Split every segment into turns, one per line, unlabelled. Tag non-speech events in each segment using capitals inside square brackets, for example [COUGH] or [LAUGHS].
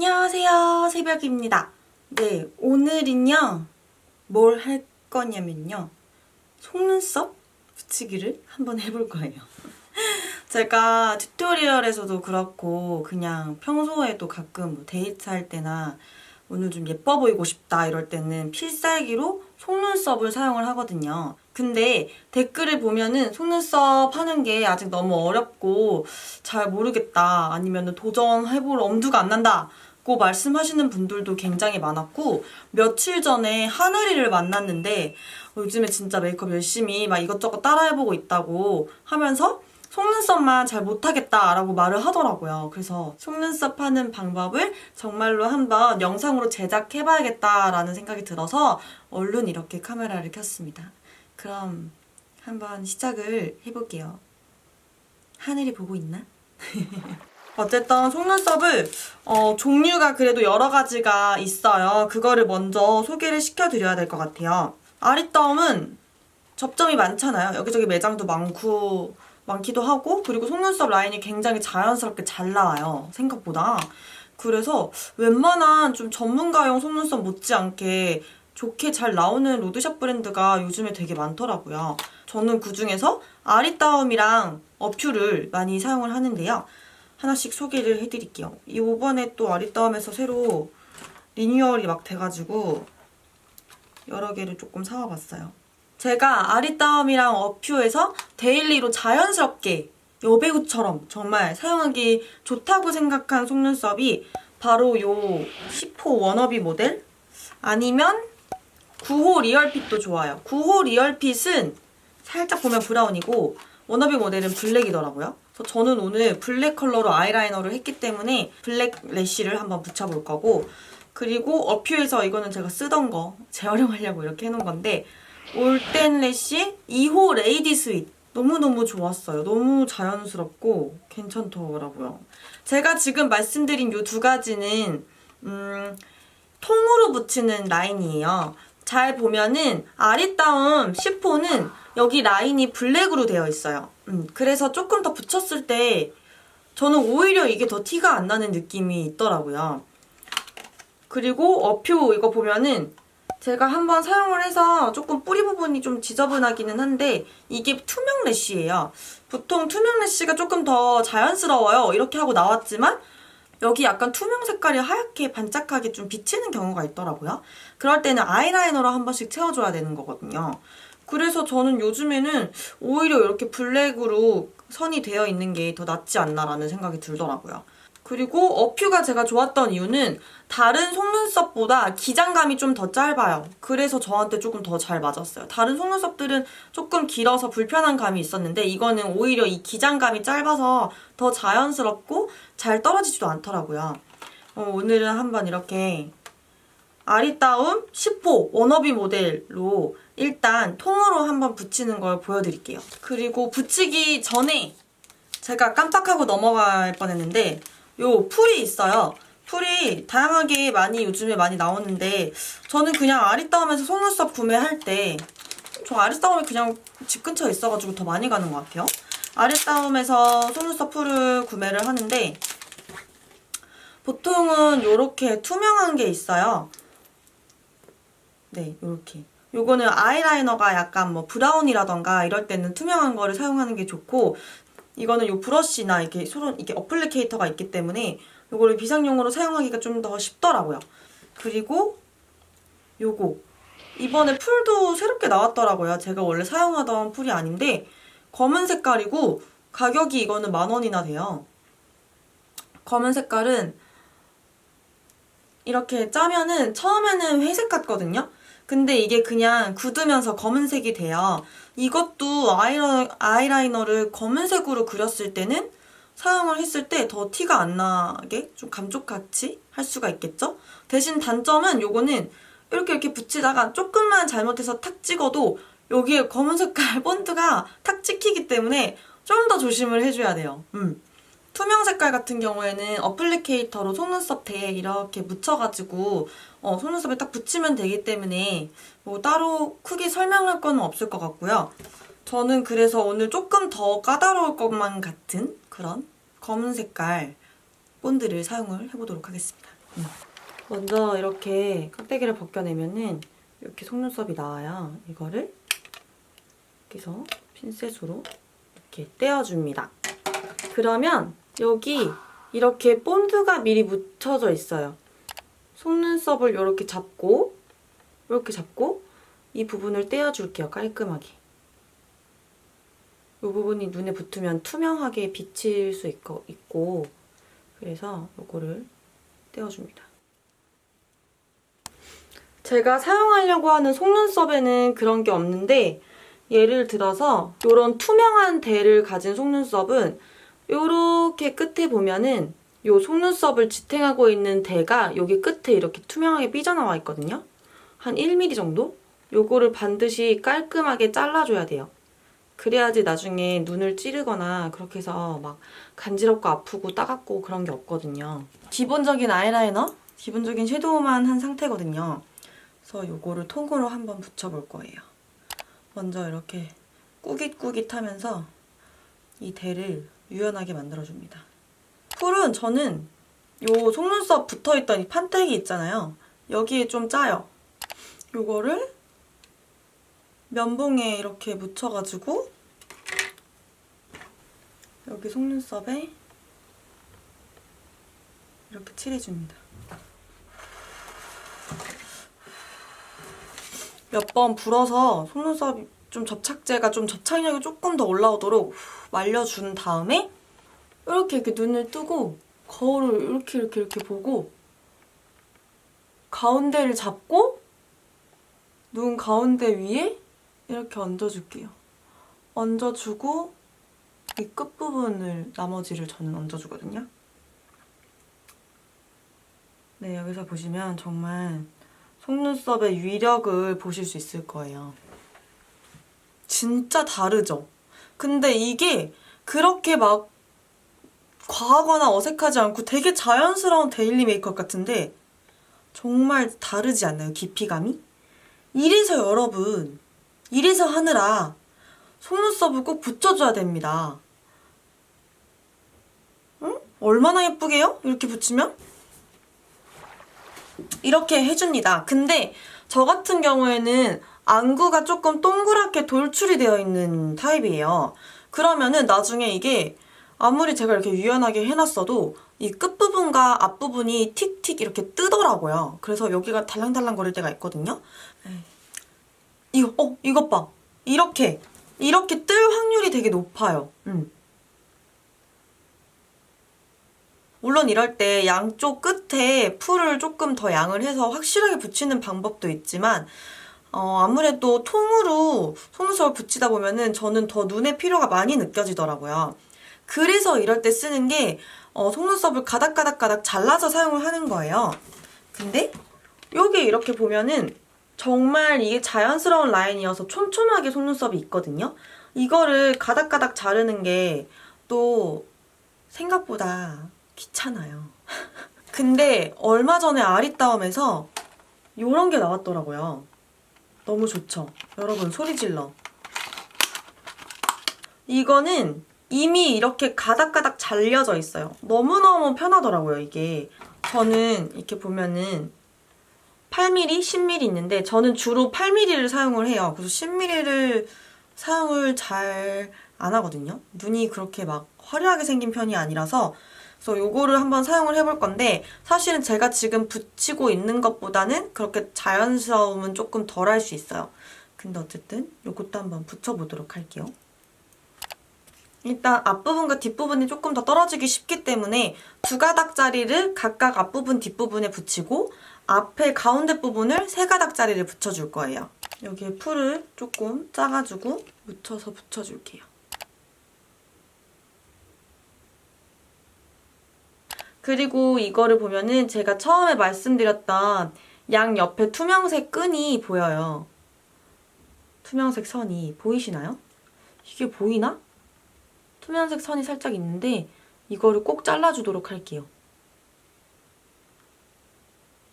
안녕하세요. 새벽입니다. 네, 오늘은요, 뭘 할 거냐면요, 속눈썹 붙이기를 한번 해볼 거예요. [LAUGHS] 제가 튜토리얼에서도 그렇고, 그냥 평소에도 가끔 뭐 데이트 할 때나 오늘 좀 예뻐 보이고 싶다 이럴 때는 필살기로 속눈썹을 사용을 하거든요. 근데 댓글을 보면은 속눈썹 하는 게 아직 너무 어렵고 잘 모르겠다 아니면 도전해볼 엄두가 안 난다고 말씀하시는 분들도 굉장히 많았고 며칠 전에 하늘이를 만났는데 요즘에 진짜 메이크업 열심히 막 이것저것 따라해보고 있다고 하면서 속눈썹만 잘 못하겠다라고 말을 하더라고요. 그래서 속눈썹 하는 방법을 정말로 한번 영상으로 제작해봐야겠다라는 생각이 들어서 얼른 이렇게 카메라를 켰습니다. 그럼 한번 시작을 해볼게요. 하늘이 보고 있나? [LAUGHS] 어쨌든 속눈썹을 어, 종류가 그래도 여러 가지가 있어요. 그거를 먼저 소개를 시켜드려야 될 것 같아요. 아리따움은 접점이 많잖아요. 여기저기 매장도 많고 많기도 하고 그리고 속눈썹 라인이 굉장히 자연스럽게 잘 나와요. 생각보다. 그래서 웬만한 좀 전문가용 속눈썹 못지않게 좋게 잘 나오는 로드샵 브랜드가 요즘에 되게 많더라고요. 저는 그 중에서 아리따움이랑 어퓨를 많이 사용을 하는데요. 하나씩 소개를 해드릴게요. 이번에 또 아리따움에서 새로 리뉴얼이 막 돼가지고 여러 개를 조금 사와봤어요. 제가 아리따움이랑 어퓨에서 데일리로 자연스럽게 여배우처럼 정말 사용하기 좋다고 생각한 속눈썹이 바로 요 10호 워너비 모델 아니면 9호 리얼핏도 좋아요. 9호 리얼핏은 살짝 보면 브라운이고 워너비 모델은 블랙이더라고요. 그래서 저는 오늘 블랙 컬러로 아이라이너를 했기 때문에 블랙 래쉬를 한번 붙여볼 거고 그리고 어퓨에서 이거는 제가 쓰던 거 재활용하려고 이렇게 해놓은 건데 올땐 래쉬 2호 레이디 스윗 너무너무 좋았어요. 너무 자연스럽고 괜찮더라고요. 제가 지금 말씀드린 이 두 가지는 음, 통으로 붙이는 라인이에요. 잘 보면은 아리따움 10호는 여기 라인이 블랙으로 되어 있어요. 음, 그래서 조금 더 붙였을 때 저는 오히려 이게 더 티가 안 나는 느낌이 있더라고요. 그리고 어퓨 이거 보면은 제가 한번 사용을 해서 조금 뿌리 부분이 좀 지저분하기는 한데 이게 투명 래쉬예요. 보통 투명 래쉬가 조금 더 자연스러워요. 이렇게 하고 나왔지만 여기 약간 투명 색깔이 하얗게 반짝하게 좀 비치는 경우가 있더라고요. 그럴 때는 아이라이너로 한 번씩 채워줘야 되는 거거든요. 그래서 저는 요즘에는 오히려 이렇게 블랙으로 선이 되어 있는 게 더 낫지 않나라는 생각이 들더라고요. 그리고 어퓨가 제가 좋았던 이유는 다른 속눈썹보다 기장감이 좀 더 짧아요. 그래서 저한테 조금 더 잘 맞았어요. 다른 속눈썹들은 조금 길어서 불편한 감이 있었는데 이거는 오히려 이 기장감이 짧아서 더 자연스럽고 잘 떨어지지도 않더라고요. 어, 오늘은 한번 이렇게 아리따움 10호 워너비 모델로 일단 통으로 한번 붙이는 걸 보여드릴게요. 그리고 붙이기 전에 제가 깜빡하고 넘어갈 뻔했는데 요 풀이 있어요. 풀이 다양하게 많이 요즘에 많이 나오는데 저는 그냥 아리따움에서 속눈썹 구매할 때 저 아리따움이 그냥 집 근처에 있어가지고 더 많이 가는 것 같아요. 아리따움에서 속눈썹 풀을 구매를 하는데 보통은 이렇게 투명한 게 있어요. 네, 이렇게. 요거는 아이라이너가 약간 뭐 브라운이라던가 이럴 때는 투명한 거를 사용하는 게 좋고 이거는 요 브러쉬나 이렇게 소론 이게 어플리케이터가 있기 때문에 요거를 비상용으로 사용하기가 좀 더 쉽더라고요. 그리고 요거 이번에 풀도 새롭게 나왔더라고요. 제가 원래 사용하던 풀이 아닌데 검은 색깔이고 가격이 이거는 만 원이나 돼요. 검은 색깔은 이렇게 짜면은 처음에는 회색 같거든요. 근데 이게 그냥 굳으면서 검은색이 돼요. 이것도 아이라, 아이라이너를 검은색으로 그렸을 때는 사용을 했을 때 더 티가 안 나게 좀 감쪽같이 할 수가 있겠죠? 대신 단점은 요거는 이렇게 이렇게 붙이다가 조금만 잘못해서 탁 찍어도 여기에 검은 색깔 [LAUGHS] 본드가 탁 찍히기 때문에 좀 더 조심을 해줘야 돼요. 음. 투명 색깔 같은 경우에는 어플리케이터로 속눈썹 대에 이렇게 묻혀가지고 어, 속눈썹에 딱 붙이면 되기 때문에 뭐 따로 크게 설명할 건 없을 것 같고요. 저는 그래서 오늘 조금 더 까다로울 것만 같은 그런 검은 색깔 본드를 사용을 해보도록 하겠습니다. 음. 먼저 이렇게 깍대기를 벗겨내면은 이렇게 속눈썹이 나와요. 이거를 여기서 핀셋으로 이렇게 떼어줍니다. 그러면 여기 이렇게 본드가 미리 묻혀져 있어요. 속눈썹을 이렇게 잡고 이렇게 잡고 이 부분을 떼어줄게요. 깔끔하게. 이 부분이 눈에 붙으면 투명하게 비칠 수 있고, 있고 그래서 이거를 떼어줍니다. 제가 사용하려고 하는 속눈썹에는 그런 게 없는데 예를 들어서 이런 투명한 대를 가진 속눈썹은 이렇게 끝에 보면은 이 속눈썹을 지탱하고 있는 대가 여기 끝에 이렇게 투명하게 삐져나와 있거든요. 한 1mm 정도? 요거를 반드시 깔끔하게 잘라줘야 돼요. 그래야지 나중에 눈을 찌르거나 그렇게 해서 막 간지럽고 아프고 따갑고 그런 게 없거든요. 기본적인 아이라이너, 기본적인 섀도우만 한 상태거든요. 그래서 요거를 통으로 한번 붙여볼 거예요. 먼저 이렇게 꾸깃꾸깃 하면서 이 대를 유연하게 만들어줍니다. 풀은 저는 요 속눈썹 붙어있던 이 판때기 있잖아요. 여기에 좀 짜요. 요거를 면봉에 이렇게 묻혀가지고 여기 속눈썹에 이렇게 칠해줍니다. 몇 번 불어서 속눈썹 좀 접착제가 좀 접착력이 조금 더 올라오도록 말려준 다음에 이렇게 이렇게 눈을 뜨고 거울을 이렇게 이렇게 이렇게 보고 가운데를 잡고 눈 가운데 위에 이렇게 얹어줄게요. 얹어주고 이 끝부분을 나머지를 저는 얹어주거든요. 네, 여기서 보시면 정말 속눈썹의 위력을 보실 수 있을 거예요. 진짜 다르죠? 근데 이게 그렇게 막 과하거나 어색하지 않고 되게 자연스러운 데일리 메이크업 같은데 정말 다르지 않나요? 깊이감이? 이래서 여러분, 이래서 하느라 속눈썹을 꼭 붙여줘야 됩니다. 응? 얼마나 예쁘게요? 이렇게 붙이면? 이렇게 해줍니다. 근데 저 같은 경우에는 안구가 조금 동그랗게 돌출이 되어 있는 타입이에요. 그러면은 나중에 이게 아무리 제가 이렇게 유연하게 해놨어도 이 끝부분과 앞부분이 틱틱 이렇게 뜨더라고요. 그래서 여기가 달랑달랑 거릴 때가 있거든요. 에이. 이거, 어, 이것 봐. 이렇게, 이렇게 뜰 확률이 되게 높아요. 음. 물론 이럴 때 양쪽 끝에 풀을 조금 더 양을 해서 확실하게 붙이는 방법도 있지만 어, 아무래도 통으로 속눈썹을 붙이다 보면은 저는 더 눈에 피로가 많이 느껴지더라고요. 그래서 이럴 때 쓰는 게 어, 속눈썹을 가닥가닥가닥 잘라서 사용을 하는 거예요. 근데 여기 이렇게 보면은 정말 이게 자연스러운 라인이어서 촘촘하게 속눈썹이 있거든요. 이거를 가닥가닥 자르는 게 또 생각보다 귀찮아요. [LAUGHS] 근데 얼마 전에 아리따움에서 이런 게 나왔더라고요. 너무 좋죠? 여러분 소리 질러. 이거는 이미 이렇게 가닥가닥 잘려져 있어요. 너무너무 편하더라고요, 이게. 저는 이렇게 보면은 8mm, 10mm 있는데 저는 주로 8mm를 사용을 해요. 그래서 10mm를 사용을 잘 안 하거든요. 눈이 그렇게 막 화려하게 생긴 편이 아니라서 그래서 요거를 한번 사용을 해볼 건데 사실은 제가 지금 붙이고 있는 것보다는 그렇게 자연스러움은 조금 덜 할 수 있어요. 근데 어쨌든 요것도 한번 붙여보도록 할게요. 일단 앞부분과 뒷부분이 조금 더 떨어지기 쉽기 때문에 두 가닥짜리를 각각 앞부분, 뒷부분에 붙이고 앞에 가운데 부분을 세 가닥짜리를 붙여줄 거예요. 여기에 풀을 조금 짜가지고 묻혀서 붙여줄게요. 그리고 이거를 보면은 제가 처음에 말씀드렸던 양 옆에 투명색 끈이 보여요. 투명색 선이 보이시나요? 이게 보이나? 투명색 선이 살짝 있는데 이거를 꼭 잘라주도록 할게요.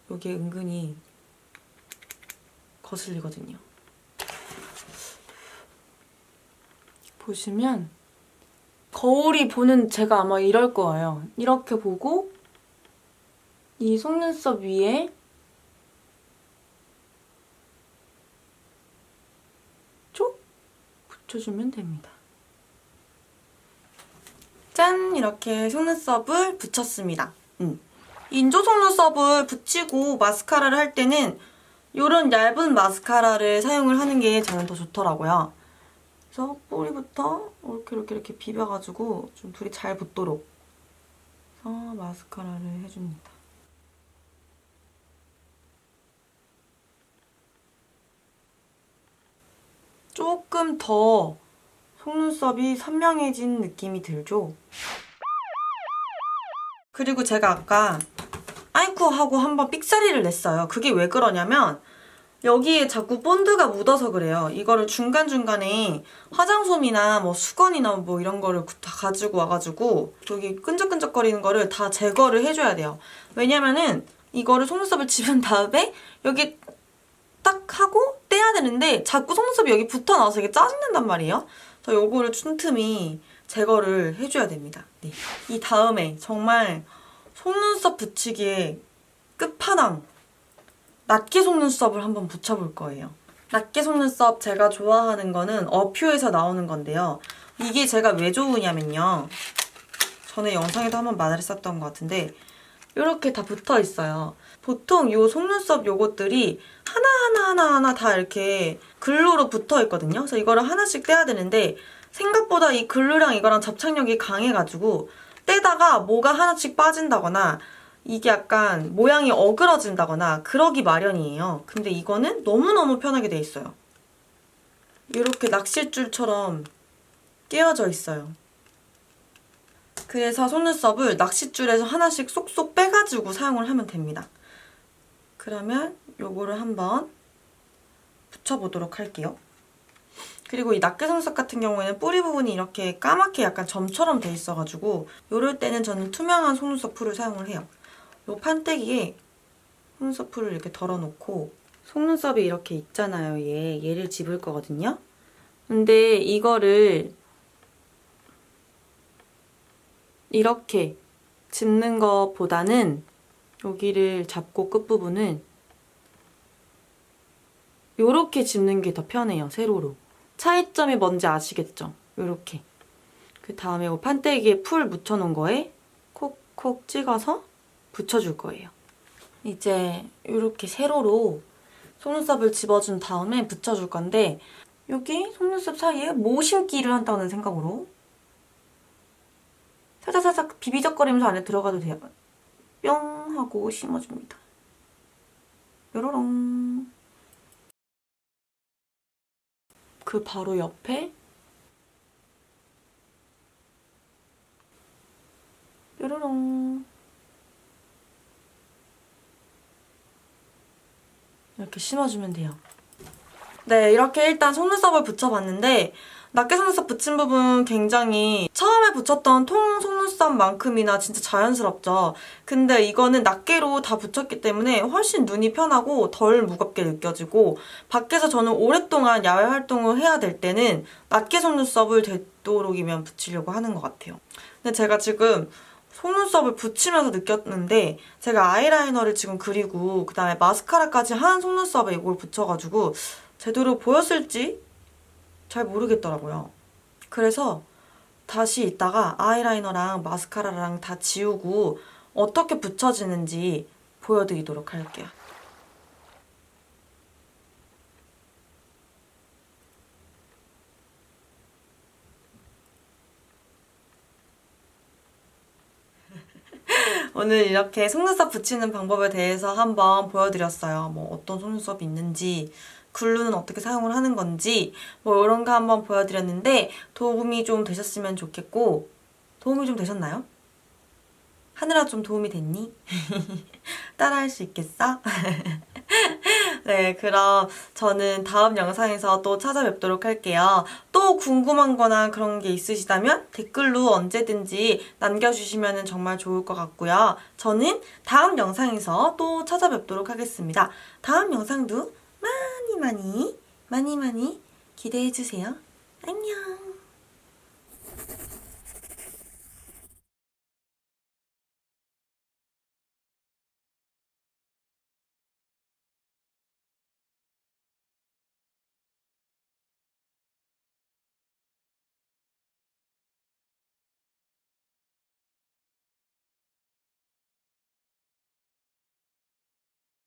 여기에 은근히 거슬리거든요. 보시면 거울이 보는 제가 아마 이럴 거예요. 이렇게 보고 이 속눈썹 위에 쪽 붙여주면 됩니다. 짠! 이렇게 속눈썹을 붙였습니다. 음. 인조 속눈썹을 붙이고 마스카라를 할 때는 이런 얇은 마스카라를 사용을 하는 게 저는 더 좋더라고요. 그래서 뿌리부터 이렇게 이렇게 이렇게 비벼가지고 좀 둘이 잘 붙도록 해서 마스카라를 해줍니다. 조금 더 속눈썹이 선명해진 느낌이 들죠? 그리고 제가 아까 아이쿠 하고 한번 삑사리를 냈어요. 그게 왜 그러냐면 여기에 자꾸 본드가 묻어서 그래요. 이거를 중간중간에 화장솜이나 뭐 수건이나 뭐 이런 거를 다 가지고 와가지고 여기 끈적끈적거리는 거를 다 제거를 해줘야 돼요. 왜냐면은 이거를 속눈썹을 집은 다음에 여기 딱 하고 떼야 되는데 자꾸 속눈썹이 여기 붙어 나와서 이게 짜증난단 말이에요. 그래서 요거를 틈틈이 제거를 해줘야 됩니다. 네. 이 다음에 정말 속눈썹 붙이기에 끝판왕 낱개 속눈썹을 한번 붙여볼 거예요. 낱개 속눈썹 제가 좋아하는 거는 어퓨에서 나오는 건데요. 이게 제가 왜 좋으냐면요. 전에 영상에도 한번 말했었던 것 같은데 이렇게 다 붙어 있어요. 보통 요 속눈썹 요것들이 하나하나 하나하나 다 이렇게 글루로 붙어 있거든요. 그래서 이거를 하나씩 떼야 되는데 생각보다 이 글루랑 이거랑 접착력이 강해가지고 떼다가 뭐가 하나씩 빠진다거나 이게 약간 모양이 어그러진다거나 그러기 마련이에요. 근데 이거는 너무너무 편하게 돼 있어요. 이렇게 낚싯줄처럼 끼워져 있어요. 그래서 속눈썹을 낚싯줄에서 하나씩 쏙쏙 빼가지고 사용을 하면 됩니다. 그러면 요거를 한번 붙여보도록 할게요. 그리고 이 낱개 속눈썹 같은 경우에는 뿌리 부분이 이렇게 까맣게 약간 점처럼 돼 있어가지고 요럴 때는 저는 투명한 속눈썹 풀을 사용을 해요. 요 판때기에 속눈썹 풀을 이렇게 덜어놓고 속눈썹이 이렇게 있잖아요, 얘. 얘를 집을 거거든요. 근데 이거를 이렇게 집는 것보다는 여기를 잡고 끝부분은 요렇게 집는 게 더 편해요, 세로로. 차이점이 뭔지 아시겠죠? 요렇게. 그 다음에 요 판때기에 풀 묻혀놓은 거에 콕콕 찍어서 붙여줄 거예요. 이제 이렇게 세로로 속눈썹을 집어준 다음에 붙여줄 건데 여기 속눈썹 사이에 모심기를 한다는 생각으로 살짝살짝 비비적거리면서 안에 들어가도 돼요. 뿅 하고 심어줍니다. 요로롱 그 바로 옆에 뾰로롱 이렇게 심어주면 돼요. 네, 이렇게 일단 속눈썹을 붙여봤는데 낱개 속눈썹 붙인 부분 굉장히 처음에 붙였던 통 속눈썹만큼이나 진짜 자연스럽죠. 근데 이거는 낱개로 다 붙였기 때문에 훨씬 눈이 편하고 덜 무겁게 느껴지고 밖에서 저는 오랫동안 야외 활동을 해야 될 때는 낱개 속눈썹을 되도록이면 붙이려고 하는 것 같아요. 근데 제가 지금 속눈썹을 붙이면서 느꼈는데 제가 아이라이너를 지금 그리고 그 다음에 마스카라까지 한 속눈썹에 이걸 붙여가지고 제대로 보였을지 잘 모르겠더라고요. 그래서 다시 이따가 아이라이너랑 마스카라랑 다 지우고 어떻게 붙여지는지 보여드리도록 할게요. 오늘 이렇게 속눈썹 붙이는 방법에 대해서 한번 보여드렸어요. 뭐 어떤 속눈썹이 있는지, 글루는 어떻게 사용을 하는 건지, 뭐 이런 거 한번 보여드렸는데 도움이 좀 되셨으면 좋겠고, 도움이 좀 되셨나요? 하느라 좀 도움이 됐니? [LAUGHS] 따라할 수 있겠어? [LAUGHS] 네, 그럼 저는 다음 영상에서 또 찾아뵙도록 할게요. 또 궁금한 거나 그런 게 있으시다면 댓글로 언제든지 남겨주시면 정말 좋을 것 같고요. 저는 다음 영상에서 또 찾아뵙도록 하겠습니다. 다음 영상도 많이 많이 많이 많이 기대해주세요. 안녕!